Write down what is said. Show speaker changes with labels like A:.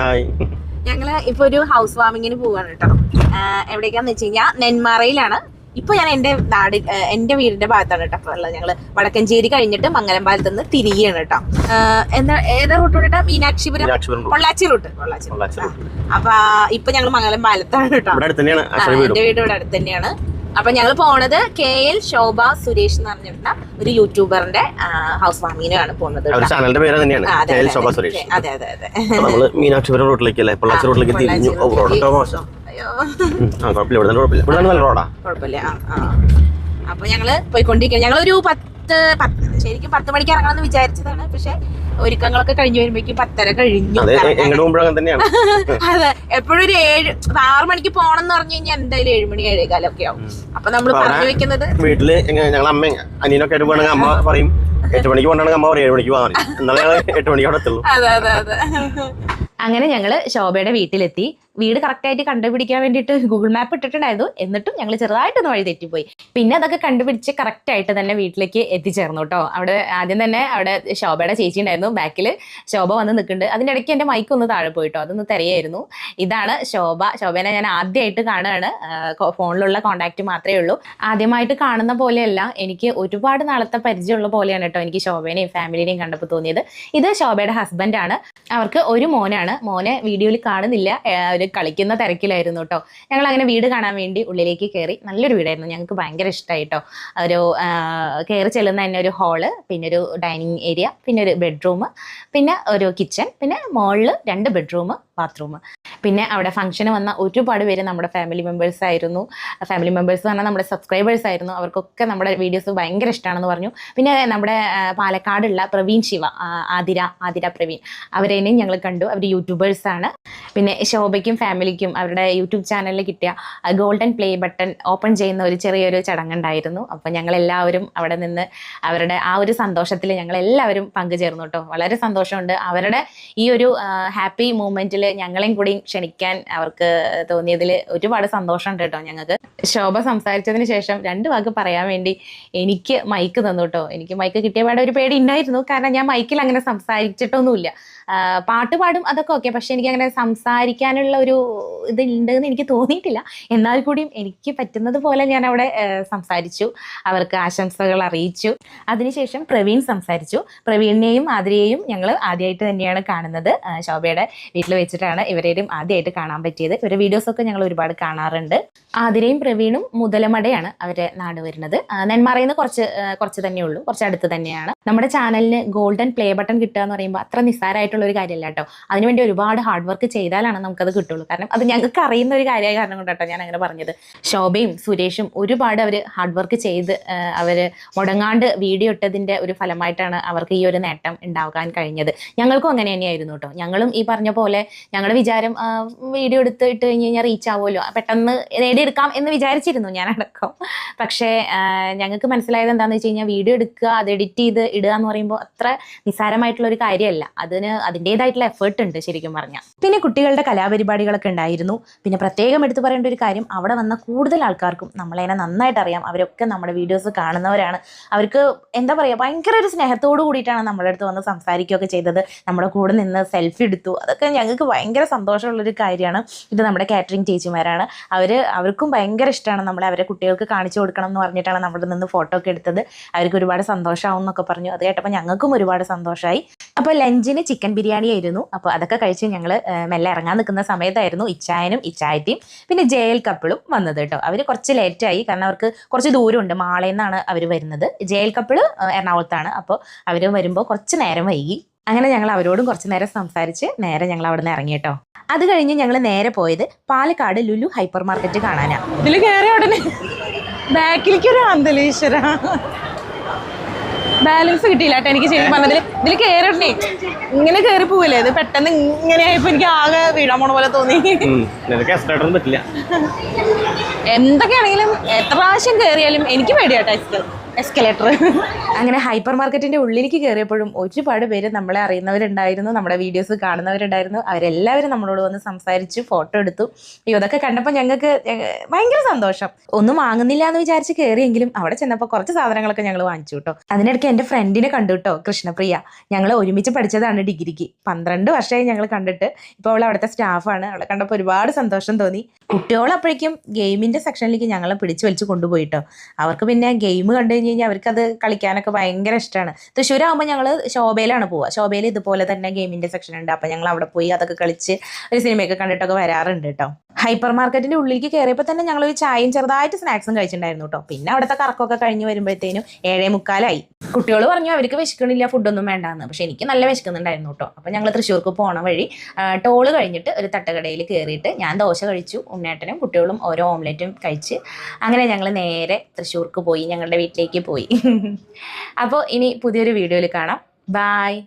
A: Hi.
B: ഞങ്ങൾ ഇപ്പൊ ഒരു ഹൗസ് വാമിങ്ങിന് പോവാണ് കേട്ടോ എവിടേക്കാന്ന് വെച്ച് കഴിഞ്ഞാൽ നെന്മാറയിലാണ്. ഇപ്പൊ ഞാൻ എന്റെ നാടി എന്റെ വീടിന്റെ ഭാഗത്താണ് കേട്ടോ ഉള്ളത്. ഞങ്ങൾ വടക്കഞ്ചേരി കഴിഞ്ഞിട്ട് മംഗലംപാലത്ത് നിന്ന് തിരികെയാണ് കേട്ടോ എന്താ ഏതാ റൂട്ട് കേട്ടോ മീനാക്ഷിപുരം? പൊള്ളാച്ചി റൂട്ട് പൊള്ളാച്ചി. അപ്പൊ ഇപ്പൊ ഞങ്ങൾ കേട്ടോ ആ,
A: അശ്വതി വീടും.
B: എന്റെ വീട് ഇവിടെ അടുത്ത് തന്നെയാണ്. അപ്പൊ ഞങ്ങൾ പോണത് കെ എൽ ശോഭ സുരേഷ് എന്ന് പറഞ്ഞിട്ടുള്ള ഒരു യൂട്യൂബറിന്റെ ഹൗസ് വാമിനാണ് പോകുന്നത്
A: ചാനലിന്റെ പേര് തന്നെയാണ്. K L Shobha. സുരേഷ്.
B: അതെ അതെ അതെ.
A: നമ്മൾ മീനാക്ഷിപുരം റോഡിലേക്ക് അല്ലേ പൊള്ളാച്ചി റോഡിലേക്ക് തിരിഞ്ഞു ഓ, റോഡൊക്കെ മോശം.
B: അയ്യോ.
A: ആ കുഴപ്പമില്ല. ഇവിടെ നല്ല കുഴപ്പമില്ല. ഇവിടെ നല്ല റോഡാ
B: കുഴപ്പമില്ല അപ്പൊ ഞങ്ങൾ പോയിക്കൊണ്ടിരിക്കുക ഞങ്ങളൊരു പത്ത് പത്ത് പത്ത് ശരിക്കും പത്ത് മണിക്ക് ഇറങ്ങണം എന്ന് വിചാരിച്ചതാണ്. പക്ഷെ ഒരുക്കങ്ങളൊക്കെ കഴിഞ്ഞു വരുമ്പോഴേക്കും പത്തര കഴിഞ്ഞു.
A: അതെ
B: എപ്പോഴും ഒരു ഏഴ് ആറ് മണിക്ക് പോകണം എന്ന് പറഞ്ഞു കഴിഞ്ഞാൽ എന്തായാലും ഏഴ് മണി ഏഴേകാലൊക്കെ ആവും. അപ്പൊ നമ്മൾ പറഞ്ഞു വെക്കുന്നത്
A: വീട്ടിൽ ഞങ്ങൾ അമ്മ അനിയനൊക്കെ ആയിട്ട് അമ്മ പറയും എട്ട് മണിക്ക് പോകണമെങ്കിൽ അമ്മ പറയും ഏഴ് മണിക്ക് പോകാൻ എന്നാലേ എട്ട് മണിക്ക് അവിടെ എത്തുള്ളൂ.
B: അതെ അതെ അതെ.
C: അങ്ങനെ ഞങ്ങൾ ശോഭയുടെ വീട്ടിലെത്തി. വീട് കറക്റ്റായിട്ട് കണ്ടുപിടിക്കാൻ വേണ്ടിയിട്ട് ഗൂഗിൾ മാപ്പ് ഇട്ടിട്ടുണ്ടായിരുന്നു. എന്നിട്ടും ഞങ്ങൾ ചെറുതായിട്ടൊന്ന് വഴി തെറ്റിപ്പോയി. പിന്നെ അതൊക്കെ കണ്ടുപിടിച്ച് കറക്റ്റായിട്ട് തന്നെ വീട്ടിലേക്ക് എത്തിച്ചേർന്നു കേട്ടോ. അവിടെ ആദ്യം തന്നെ അവിടെ ശോഭയുടെ ചേച്ചി ഉണ്ടായിരുന്നു. ബാക്കിൽ ശോഭ വന്ന് നിൽക്കുന്നുണ്ട്. അതിന്റെ ഇടയ്ക്ക് എന്റെ മൈക്ക് ഒന്ന് താഴെ പോയിട്ടോ അതൊന്ന് തിരയായിരുന്നു. ഇതാണ് ശോഭ. ശോഭനെ ഞാൻ ആദ്യമായിട്ട് കാണുകയാണ്. ഫോണിലുള്ള കോണ്ടാക്ട് മാത്രമേ ഉള്ളൂ. ആദ്യമായിട്ട് കാണുന്ന പോലെയല്ല. എനിക്ക് ഒരുപാട് നാളത്തെ പരിചയമുള്ള പോലെയാണ് കേട്ടോ എനിക്ക് ശോഭേനെയും ഫാമിലിനെയും കണ്ടപ്പോൾ തോന്നിയത്. ഇത് ശോഭയുടെ ഹസ്ബൻഡാണ് അവർക്ക് ഒരു മോനാണ്. മോനെ വീഡിയോയിൽ കാണുന്നില്ല. അവർ കളിക്കുന്ന തിരക്കിലായിരുന്നു കേട്ടോ ഞങ്ങൾ അങ്ങനെ വീട് കാണാൻ വേണ്ടി ഉള്ളിലേക്ക് കയറി നല്ലൊരു വീടായിരുന്നു. ഞങ്ങൾക്ക് ഭയങ്കര ഇഷ്ടമായി കേട്ടോ ഒരു കയറി ചെല്ലുന്ന തന്നെ ഒരു ഹാൾ പിന്നെ ഒരു ഡൈനിങ് ഏരിയ പിന്നെ ഒരു ബെഡ്റൂം പിന്നെ ഒരു കിച്ചൺ പിന്നെ മുകളിൽ രണ്ട് ബെഡ്റൂം ബാത്റൂം പിന്നെ അവിടെ ഫംഗ്ഷന് വന്ന ഒരുപാട് പേര് നമ്മുടെ ഫാമിലി മെമ്പേഴ്സ് ആയിരുന്നു. ഫാമിലി മെമ്പേഴ്സ് പറഞ്ഞാൽ നമ്മുടെ സബ്സ്ക്രൈബേഴ്സ് ആയിരുന്നു. അവർക്കൊക്കെ നമ്മുടെ വീഡിയോസ് ഭയങ്കര ഇഷ്ടമാണെന്ന് പറഞ്ഞു. പിന്നെ നമ്മുടെ പാലക്കാടുള്ള പ്രവീൺ ശിവ ആതിര ആതിര പ്രവീൺ. അവരെയും ഞങ്ങൾ കണ്ടു. അവർ യൂട്യൂബേഴ്സ് ആണ്. പിന്നെ ശോഭയ്ക്കും ഫാമിലിക്കും അവരുടെ യൂട്യൂബ് ചാനലിൽ കിട്ടിയ ഗോൾഡൻ പ്ലേ ബട്ടൺ ഓപ്പൺ ചെയ്യുന്ന ഒരു ചെറിയൊരു ചടങ്ങുണ്ടായിരുന്നു. അപ്പോൾ ഞങ്ങൾ എല്ലാവരും അവിടെ നിന്ന് അവരുടെ ആ ഒരു സന്തോഷത്തിൽ ഞങ്ങൾ എല്ലാവരും പങ്കുചേർന്നു കേട്ടോ. വളരെ സന്തോഷമുണ്ട്. അവരുടെ ഈ ഒരു ഹാപ്പി മൂമെന്റിൽ ഞങ്ങളെയും കൂടി ക്ഷണിക്കാൻ അവർക്ക് തോന്നിയതിൽ ഒരുപാട് സന്തോഷമുണ്ട് കേട്ടോ ഞങ്ങൾക്ക്. ശോഭ സംസാരിച്ചതിന് ശേഷം രണ്ട് വാക്ക് പറയാൻ വേണ്ടി എനിക്ക് മൈക്ക് തന്നു കേട്ടോ. എനിക്ക് മൈക്ക് കിട്ടിയ പാടെ ഒരു പേടി ഉണ്ടായിരുന്നു. കാരണം ഞാൻ മൈക്കിൽ അങ്ങനെ സംസാരിച്ചിട്ടൊന്നുമില്ല. പാട്ട് പാടും അതൊക്കെ ഓക്കെ പക്ഷെ എനിക്ക് അങ്ങനെ സംസാരിക്കാനുള്ള ഒരു ഇത് ഉണ്ടെന്ന് എനിക്ക് തോന്നിയിട്ടില്ല. എന്നാൽ കൂടിയും എനിക്ക് പറ്റുന്നത് പോലെ ഞാൻ അവിടെ സംസാരിച്ചു. അവർക്ക് ആശംസകൾ അറിയിച്ചു. അതിനുശേഷം പ്രവീൺ സംസാരിച്ചു. പ്രവീണിനെയും ആതിരയെയും ഞങ്ങൾ ആദ്യമായിട്ട് തന്നെയാണ് കാണുന്നത്. ശോഭയുടെ വീട്ടിൽ വെച്ചിട്ടാണ് ഇവരെയും ആദ്യമായിട്ട് കാണാൻ പറ്റിയത്. ഇവരുടെ വീഡിയോസൊക്കെ ഞങ്ങൾ ഒരുപാട് കാണാറുണ്ട്. ആതിരയും പ്രവീണും മുതലമടയാണ് അവരെ നാട് വരുന്നത്. നെന്മാറയിൽ നിന്ന് കുറച്ച് കുറച്ച് തന്നെയുള്ളൂ. കുറച്ച് അടുത്ത് തന്നെയാണ്. നമ്മുടെ ചാനലിന് ഗോൾഡൻ പ്ലേ ബട്ടൺ കിട്ടുക എന്ന് പറയുമ്പോൾ അത്ര നിസ്സാരമായിട്ടുള്ള ഒരു കാര്യമല്ല കേട്ടോ. അതിനുവേണ്ടി ഒരുപാട് ഹാർഡ് വർക്ക് ചെയ്താലാണ് നമുക്കത് കിട്ടുള്ളൂ. കാരണം അത് ഞങ്ങൾക്ക് അറിയുന്ന ഒരു കാര്യമായ കാരണം കൊണ്ടാട്ടോ ഞാൻ അങ്ങനെ പറഞ്ഞത്. ശോഭയും സുരേഷും ഒരുപാട് അവർ ഹാർഡ് വർക്ക് ചെയ്ത് അവർ മുടങ്ങാണ്ട് വീഡിയോ ഇട്ടതിന്റെ ഒരു ഫലമായിട്ടാണ് അവർക്ക് ഈ ഒരു നേട്ടം ഉണ്ടാകാൻ കഴിഞ്ഞത്. ഞങ്ങൾക്കും അങ്ങനെ തന്നെയായിരുന്നു കേട്ടോ. ഞങ്ങളും ഈ പറഞ്ഞ പോലെ ഞങ്ങളുടെ വിചാരം വീഡിയോ എടുത്ത് ഇട്ട് കഴിഞ്ഞ് കഴിഞ്ഞാൽ റീച്ച് ആവുമല്ലോ. പെട്ടെന്ന് നേടിയെടുക്കാം എന്ന് വിചാരിച്ചിരുന്നു ഞാനടക്കം. പക്ഷേ ഞങ്ങൾക്ക് മനസ്സിലായത് എന്താണെന്ന് വെച്ച് കഴിഞ്ഞാൽ വീഡിയോ എടുക്കുക അത് എഡിറ്റ് ചെയ്ത് ഇടുക എന്ന് പറയുമ്പോൾ അത്ര നിസ്സാരമായിട്ടുള്ള ഒരു കാര്യമല്ല. അതിന് അതിന്റെതായിട്ടുള്ള എഫേർട്ട് ഉണ്ട് ശരിക്കും പറഞ്ഞാൽ പിന്നെ കുട്ടികളുടെ കലാപരിപാടികളൊക്കെ ഉണ്ടായിരുന്നു. പിന്നെ പ്രത്യേകം എടുത്തു പറയേണ്ട ഒരു കാര്യം അവിടെ വന്ന കൂടുതൽ ആൾക്കാർക്കും നമ്മളതിനെ നന്നായിട്ട് അറിയാം. അവരൊക്കെ നമ്മുടെ വീഡിയോസ് കാണുന്നവരാണ്. അവർക്ക് എന്താ പറയുക ഭയങ്കര ഒരു സ്നേഹത്തോടു കൂടിയിട്ടാണ് നമ്മുടെ അടുത്ത് വന്ന് സംസാരിക്കുകയൊക്കെ ചെയ്തത്. നമ്മുടെ കൂടെ നിന്ന് സെൽഫി എടുത്തു. അതൊക്കെ ഞങ്ങൾക്ക് ഭയങ്കര സന്തോഷമുള്ളൊരു കാര്യമാണ്. ഇത് നമ്മുടെ കാറ്ററിംഗ് ചേച്ചിമാരാണ്. അവർ അവർക്കും ഭയങ്കര ഇഷ്ടമാണ് നമ്മളെ അവരെ കുട്ടികൾക്ക് കാണിച്ചു കൊടുക്കണം എന്ന് പറഞ്ഞിട്ടാണ് നമ്മുടെ നിന്ന് ഫോട്ടോ ഒക്കെ എടുത്തത്. അവർക്ക് ഒരുപാട് സന്തോഷമാവും എന്നൊക്കെ പറഞ്ഞു. അത് കേട്ടപ്പോൾ ഞങ്ങൾക്കും ഒരുപാട് സന്തോഷമായി അപ്പോൾ ലഞ്ചിന് ചിക്കൻ ബിരിയാണി ആയിരുന്നു. അപ്പോൾ അതൊക്കെ കഴിച്ച് ഞങ്ങൾ മെല്ലെ ഇറങ്ങാൻ നിൽക്കുന്ന സമയത്തായിരുന്നു ഇച്ചായനും ഇച്ചായത്തിയും പിന്നെ ജയൽ കപ്പിളും വന്നത് കേട്ടോ. അവർ കുറച്ച് ലേറ്റായി കാരണം അവർക്ക് കുറച്ച് ദൂരമുണ്ട് മാളയിൽ നിന്നാണ് അവർ വരുന്നത്. ജയൽ കപ്പിൾ എറണാകുളത്താണ്. അപ്പോൾ അവർ വരുമ്പോൾ കുറച്ച് നേരം വൈകി. അങ്ങനെ ഞങ്ങൾ അവരോടും കുറച്ച് നേരം സംസാരിച്ച് നേരെ ഞങ്ങൾ അവിടെ നിന്ന് ഇറങ്ങി കേട്ടോ. അത് കഴിഞ്ഞ് ഞങ്ങൾ നേരെ പോയത് പാലക്കാട് ലുലു ഹൈപ്പർ മാർക്കറ്റ് കാണാനാണ്
B: ഇതിൽ കയറിയ ഉടനെ ബാക്കിലേക്ക് ഒരു അന്തലീശ്വര ബാലൻസ് കിട്ടിയില്ല കേട്ടോ. എനിക്ക് ശരിക്കും പറഞ്ഞതിൽ ഇതിൽ കയറിട്ടേ ഇങ്ങനെ കയറി പോവില്ലേ? ഇത് പെട്ടെന്ന് ഇങ്ങനെ ആയപ്പോ എനിക്ക് ആകെ വീഴാൻ പോണ പോലെ തോന്നി. എന്തൊക്കെയാണെങ്കിലും എത്ര പ്രാവശ്യം കയറിയാലും എനിക്ക് പേടിയാട്ടോ ഐസ്ക്രീം എസ്കലേറ്റർ.
C: അങ്ങനെ ഹൈപ്പർ മാർക്കറ്റിന്റെ ഉള്ളിലേക്ക് കയറിയപ്പോഴും ഒരുപാട് പേര് നമ്മളെ അറിയുന്നവരുണ്ടായിരുന്നു നമ്മുടെ വീഡിയോസ് കാണുന്നവരുണ്ടായിരുന്നു. അവരെല്ലാവരും നമ്മളോട് വന്ന് സംസാരിച്ചു ഫോട്ടോ എടുത്തു. അയ്യോ അതൊക്കെ കണ്ടപ്പോൾ ഞങ്ങൾക്ക് ഞങ്ങ- ഭയങ്കര സന്തോഷം. ഒന്നും വാങ്ങുന്നില്ല എന്ന് വിചാരിച്ച് കയറിയെങ്കിലും അവിടെ ചെന്നപ്പോൾ കുറച്ച് സാധനങ്ങളൊക്കെ ഞങ്ങൾ വാങ്ങിച്ചു കേട്ടോ അതിനിടയ്ക്ക് എന്റെ ഫ്രണ്ടിനെ കണ്ടു കേട്ടോ കൃഷ്ണപ്രിയ. ഞങ്ങൾ ഒരുമിച്ച് പഠിച്ചതാണ് ഡിഗ്രിക്ക്. പന്ത്രണ്ട് വർഷമായി ഞങ്ങൾ കണ്ടിട്ട്. ഇപ്പോൾ അവൾ അവിടുത്തെ സ്റ്റാഫാണ്. അവളെ കണ്ടപ്പോൾ ഒരുപാട് സന്തോഷം തോന്നി. കുട്ടികൾ അപ്പോഴേക്കും ഗെയിമിന്റെ സെക്ഷനിലേക്ക് ഞങ്ങളെ പിടിച്ചു വലിച്ചു കൊണ്ടുപോയിട്ടോ അവർക്ക് പിന്നെ ഗെയിം കണ്ടു കഴിഞ്ഞ് കഴിഞ്ഞാൽ അവർക്കത് കളിക്കാനൊക്കെ ഭയങ്കര ഇഷ്ടമാണ് തൃശ്ശൂരാകുമ്പോൾ ഞങ്ങൾ ശോഭയിലാണ് പോവുക ശോഭയിൽ ഇതുപോലെ തന്നെ ഗെയിമിന്റെ സെക്ഷൻ ഉണ്ട്. അപ്പോൾ ഞങ്ങൾ അവിടെ പോയി അതൊക്കെ കളിച്ച് ഒരു സിനിമയൊക്കെ കണ്ടിട്ടൊക്കെ വരാറുണ്ട് കേട്ടോ ഹൈപ്പർ മാർക്കറ്റിന്റെ ഉള്ളിലേക്ക് കയറിയപ്പോൾ തന്നെ ഞങ്ങൾ ഒരു ചായയും ചെറുതായിട്ട് സ്നാക്സും കഴിച്ചിട്ടുണ്ടായിരുന്നു കേട്ടോ പിന്നെ അവിടുത്തെ കറക്കമൊക്കെ കഴിഞ്ഞ് വരുമ്പോഴത്തേനും ഏഴേ മുക്കാലായി. കുട്ടികൾ പറഞ്ഞു അവർക്ക് വിശക്കണില്ല ഫുഡൊന്നും വേണ്ടാന്ന്. പക്ഷെ എനിക്ക് നല്ല വിശക്കുന്നുണ്ടായിരുന്നു കേട്ടോ അപ്പം ഞങ്ങൾ തൃശ്ശൂർക്ക് പോണ വഴി ടോൾ കഴിഞ്ഞിട്ട് ഒരു തട്ടുകടയിൽ കയറിയിട്ട് ഞാൻ ദോശ കഴിച്ചു ഉണ്ണേട്ടനും കുട്ടികളും ഓരോ ഓംലെറ്റും കഴിച്ച് അങ്ങനെ ഞങ്ങൾ നേരെ തൃശ്ശൂർക്ക് പോയി ഞങ്ങളുടെ വീട്ടിലേക്ക് പോയി. അപ്പോൾ ഇനി പുതിയൊരു വീഡിയോയിൽ കാണാം. ബായ്.